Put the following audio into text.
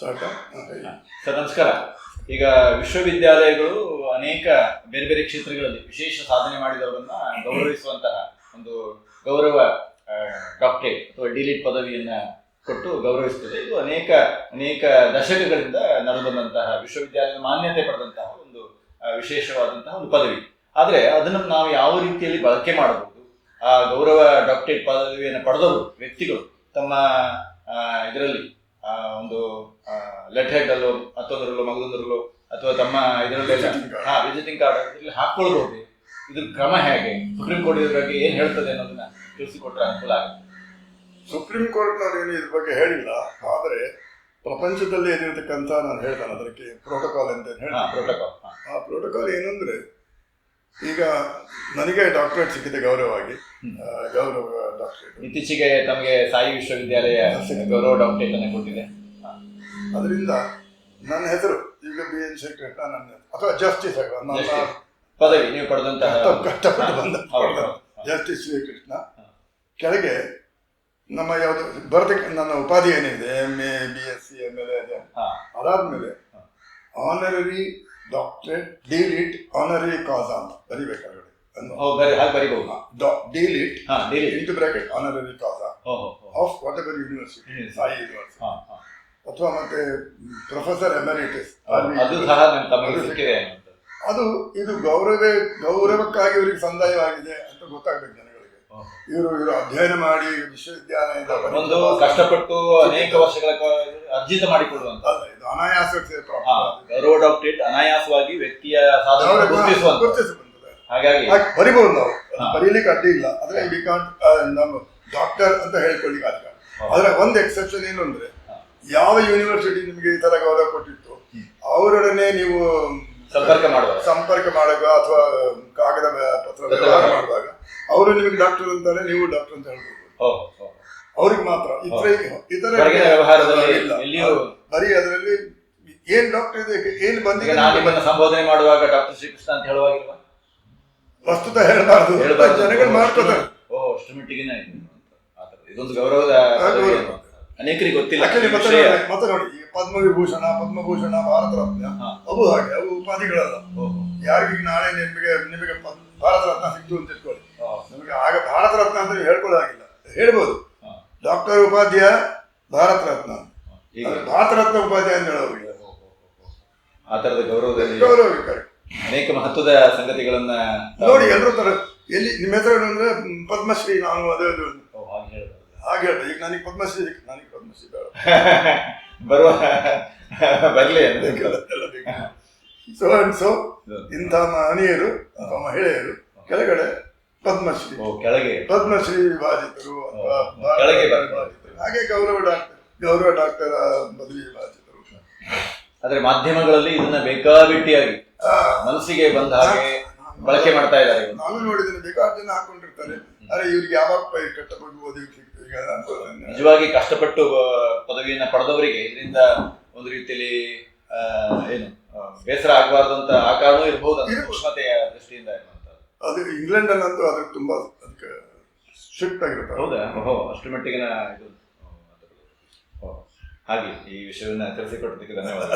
Sir, ನಮಸ್ಕಾರ. ಈಗ ವಿಶ್ವವಿದ್ಯಾಲಯಗಳು ಅನೇಕ ಬೇರೆ ಬೇರೆ ಕ್ಷೇತ್ರಗಳಲ್ಲಿ ವಿಶೇಷ ಸಾಧನೆ ಮಾಡಿದವರನ್ನ ಗೌರವಿಸುವಂತಹ ಒಂದು ಗೌರವ ಡಾಕ್ಟರೇಟ್ ಅಥವಾ ಡಿಲಿಟ್ ಪದವಿಯನ್ನ ಕೊಟ್ಟು ಗೌರವಿಸ್ತದೆ ಇದು ಅನೇಕ ಅನೇಕ ದಶಕಗಳಿಂದ ನಡೆದಂತಹ ವಿಶ್ವವಿದ್ಯಾಲಯದ ಮಾನ್ಯತೆ ಪಡೆದಂತಹ ಒಂದು ವಿಶೇಷವಾದಂತಹ ಒಂದು ಪದವಿ. ಆದರೆ ಅದನ್ನು ನಾವು ಯಾವ ರೀತಿಯಲ್ಲಿ ಬಳಕೆ ಮಾಡಬಹುದು? ಆ ಗೌರವ ಡಾಕ್ಟರೇಟ್ ಪದವಿಯನ್ನು ಪಡೆದವರು ವ್ಯಕ್ತಿಗಳು ತಮ್ಮ ಇದರಲ್ಲಿ ಒಂದು ಲೆಟ್ ಹೆಡ್ ಅಲ್ಲೋ ಮತ್ತೊಂದರಲ್ಲೋ ಮಗದೊಂದರಲ್ಲೋ ಅಥವಾ ತಮ್ಮ ಇದರಲ್ಲೆಲ್ಲ. ಹಾ ವಿಸಿಟಿಂಗ್ ಕಾರ್ಡ್ ಇಲ್ಲಿ ಹಾಕೊಳ್ಬಹುದು ಇದ್ರ ಕ್ರಮ ಹೇಗೆ? ಸುಪ್ರೀಂ ಕೋರ್ಟ್ ಇದ್ರ ಬಗ್ಗೆ ಏನ್ ಹೇಳ್ತದೆ ಅನ್ನೋದನ್ನ ತಿಳಿಸಿಕೊಟ್ರೆ ಅನುಕೂಲ ಆಗುತ್ತೆ. ಸುಪ್ರೀಂ ಕೋರ್ಟ್ನವ್ರು ಏನು ಇದ್ರ ಬಗ್ಗೆ ಹೇಳಿಲ್ಲ. ಆದರೆ ಪ್ರಪಂಚದಲ್ಲಿ ಏನಿರ್ತಕ್ಕಂತ ನಾನು ಹೇಳ್ತಾನೆ ಅದಕ್ಕೆ ಪ್ರೋಟೋಕಾಲ್ ಅಂತ ಹೇಳಿ ಪ್ರೋಟೋಕಾಲ್ ಆ ಪ್ರೋಟೋಕಾಲ್ ಏನಂದ್ರೆ ಈಗ ನನಗೆ ಡಾಕ್ಟರೇಟ್ ಸಿಕ್ಕಿದೆ ಗೌರವವಾಗಿ. ಗೌರವ ಡಾಕ್ಟರೇಟ್ ಇತ್ತೀಚೆಗೆ ತಮಗೆ ಸಾಯಿ ವಿಶ್ವವಿದ್ಯಾಲಯ ಗೌರವ ಡಾಕ್ಟರೇಟ್ ಅನ್ನು ಕೊಟ್ಟಿದೆ. ಅದರಿಂದ ನನ್ನ ಹೆಸರು ಈಗ ಬಿ ಎನ್ ಸೆಕ್ರೆಟ್ ನನ್ನ ಅಥವಾ ಜಸ್ಟಿಸ್ ನನ್ನ ಪದವಿ ನೀವು ಪಡೆದಂತಹ ಕಷ್ಟ- ಕಷ್ಟಪಟ್ಟು ಬಂದ. ಜಸ್ಟಿಸ್ ಶ್ರೀಕೃಷ್ಣ. ಕೆಳಗೆ ನಮ್ಮ ಯಾವುದು ಬರತಕ್ಕ ನನ್ನ ಉಪಾಧಿ ಏನಿದೆ? M A B S C M L A. ಅದಾದ್ಮೇಲೆ ಆನರರಿ ಡಾಕ್ಟರೇಟ್ ಡಿಲಿಟ್ ಆನರೇ ಕಾಸ್ ಅಂತ. ಬರಿಬೇಕಾಗುತ್ತೆ ಹೌದು ಬರಿ ಹಾಗೆ ಬರಿಬಹುದು. ಡಿಲಿಟ್ ಹಾ ಡೈಲಿ ಇಂಟು ಬ್ರಾಕೆಟ್ ಆನರರಿ ಕಾಸ of whatever university Sai university ಅಥವಾ ಮತ್ತೆ ಪ್ರೊಫೆಸರ್ ಎಮರಿಟಸ್ ಅದು ಇದು ಗೌರವ ಗೌರವಕ್ಕಾಗಿ ಇವರಿಗೆ ಸಂದಾಯವಾಗಿದೆ ಅಂತ ಗೊತ್ತಾಗ್ಬೇಕು ಜನಗಳಿಗೆ. ಇವರು ಇವರು ಅಧ್ಯಯನ ಮಾಡಿ ವಿಶ್ವವಿದ್ಯಾಲಯದ ಒಂದು ಕಷ್ಟಪಟ್ಟು ಅನೇಕ ವರ್ಷಗಳ ಅರ್ಜಿತ ಮಾಡಿಕೊಳ್ಳುವಂತ ಅನಾಯಾಸಕ್ಕೆ ಹಾ, ಗೌರವ ಡಾಕ್ಟರೇಟ್ ಅನಾಯಾಸವಾಗಿ ವ್ಯಕ್ತಿಯ ಸಾಧನೆ ಗುರುತಿಸುವಂತದ್ದು ಹಾಗಾಗಿ ಹಾಗೆ ಬರಿಬಹುದು ನಾವು. ಬರೀಲಿಕ್ಕೆ ಅಡ್ಡಿ ಇಲ್ಲ. ಆದ್ರೆ ವಿ ಕಾಂಟ್ ನಮ್ಮ ಡಾಕ್ಟರ್ ಅಂತ ಹೇಳ್ಕೊಳ್ಳಿಕ್ಕೆ ಆಗಲ್ಲ. ಆದ್ರೆ ಒಂದು ಎಕ್ಸೆಪ್ಷನ್ ಏನು ಅಂದ್ರೆ ಯಾವ ಯೂನಿವರ್ಸಿಟಿ ನಿಮಗೆ ಈ ತರ ಗೌರವ ಕೊಟ್ಟಿತ್ತು ಅವರೊಡನೆ ನೀವು ಸಂಪರ್ಕ ಮಾಡುವಾಗ. ಸಂಪರ್ಕ ಮಾಡುವಾಗ ಅಥವಾ ಕಾಗದ ಪತ್ರ ವ್ಯವಹಾರ ಮಾಡುವಾಗ. ಅವರು ನಿಮಗೆ ಡಾಕ್ಟರ್ ಅಂತಾರೆ ನೀವು ಡಾಕ್ಟರ್ ಅಂತ ಹೇಳ್ಬೋದು. ಅವ್ರಿಗೆ ಮಾತ್ರ. ಇತರ ಇತರ ವ್ಯವಹಾರದಲ್ಲಿ ಇಲ್ಲ. ಬರೀ ಅದರಲ್ಲಿ ಏನ್ ಡಾಕ್ಟರ್ ಇದೆ ಏನ್ ಬಂದಿದೆ ಸಂಬೋಧನೆ ಮಾಡುವಾಗ ಡಾಕ್ಟರ್ ಶ್ರೀಕೃಷ್ಣ ಅಂತ ಹೇಳುವಾಗಿಲ್ವಾ? ವಸ್ತುತ ಹೇಳಬಾರ್ದು. ಜನಗಳು ಮಾಡ್ಕೋತಾರೆ. ಓ ಅಷ್ಟು ಮಟ್ಟಿಗೆನೇ ಇದೊಂದು ಗೌರವದ. ಅನೇಕರಿಗೆ ಗೊತ್ತಿಲ್ಲ ಮತ್ತೆ. ನೋಡಿ- ಈ ಪದ್ಮವಿಭೂಷಣ ಪದ್ಮಭೂಷಣ ಭಾರತ ರತ್ನ. ಅವು ಹಾಗೆ ಅವು ಉಪಾಧಿಗಳಲ್ಲ. ಯಾರಿಗೆ ನಾಳೆ ನಿಮಗೆ ನಿಮಗೆ ಭಾರತ ರತ್ನ ಸಿಕ್ತು ಅಂತ ಇಟ್ಕೊಳ್ಳಿ. ನಿಮಗೆ ಆಗ ಭಾರತ ರತ್ನ ಅಂತ ಹೇಳ್ಕೊಳ್ಳೋದಾಗಿಲ್ಲ ಹೇಳ್ಬೋದು. ಡಾಕ್ಟರ್ ಉಪಾಧ್ಯಾಯ ಭಾರತ ರತ್ನ ಈಗ ಭಾರತರತ್ನ ಭಾರತ ರತ್ನ ಉಪಾಧ್ಯಾಯ ಅಂತ ಹೇಳೋದಿಲ್ಲ ಆ ತರದ ಗೌರವದಲ್ಲಿ ಗೌರವ correct. ಅನೇಕ ಮಹತ್ವದ ಸಂಗತಿಗಳನ್ನ ನೋಡಿ ಎಲ್ಲರೂ ತರ ಎಲ್ಲಿ ನಿಮ್ಮ ಹೆಸರು ಏನು ಅಂದ್ರೆ ಪದ್ಮಶ್ರೀ ನಾನು ಅದೇ ಹಾಗೆ ಹೇಳ್ದೆ ಈಗ ನನಗೆ ಪದ್ಮಶ್ರೀ ನನಗೆ ಪದ್ಮಶ್ರೀ ಬೇಡ. ಬರುವ ಬರ್ಲಿ ಅಂತ. ಸೊ ಅಂಡ್ ಸೊ ಇಂಥ ಮಹನೀಯರು ಅಥವಾ ಮಹಿಳೆಯರು ಕೆಳಗಡೆ ಪದ್ಮಶ್ರೀ. ಓ ಕೆಳಗೆ. ಪದ್ಮಶ್ರೀ ಬಾಧಿತರು ಅಥವಾ ಕೆಳಗೆ ರತ್ನ ಹಾಗೆ ಗೌರವ ಡಾಕ್ಟರ್ ಗೌರವ ಡಾಕ್ಟರ್ ಪದವಿ ವಿಭಾಜಿತರು ಆದ್ರೆ ಮಾಧ್ಯಮಗಳಲ್ಲಿ ಇದನ್ನ ಬೇಕಾಬಿಟ್ಟಿಯಾಗಿ ಮನಸ್ಸಿಗೆ ಬಂದ ಹಾಗೆ ಬಳಕೆ ಮಾಡ್ತಾ ಇದ್ದಾರೆ. ನಾನು ನೋಡಿದ್ದೇನೆ ಬೇಕಾದ ಜನ ಹಾಕೊಂಡಿರ್ತಾರೆ ಅರೆ ಇವ್ರಿಗೆ ಯಾವಾಗ ಕಷ್ಟಪಟ್ಟು ಓದಿ ನಿಜವಾಗಿ ಕಷ್ಟಪಟ್ಟು ಪದವಿಯನ್ನ ಪಡೆದವರಿಗೆ ಇದರಿಂದ ಒಂದು ರೀತಿಯಲ್ಲಿ ಏನು ಬೇಸರ ಆಗಬಾರ್ದು ಅಂತ ಆ ಕಾರಣ ಇರಬಹುದು. ಸೂಕ್ಷ್ಮತೆಯ ದೃಷ್ಟಿಯಿಂದ. ಅದು ಇಂಗ್ಲೆಂಡ್ ಅಂತೂ ಅದಕ್ಕೆ ತುಂಬಾ ಅದಕ್ಕೆ ಸ್ಟ್ರಿಕ್ಟ್ ಆಗಿರುತ್ತೆ. ಹೌದಾ? ಓಹೋ ಅಷ್ಟು ಮಟ್ಟಿಗೆ ಇದು. ಹಾಗೆ ಈ ವಿಷಯವನ್ನ ತಿಳಿಸಿಕೊಟ್ಟದಕ್ಕೆ ಧನ್ಯವಾದ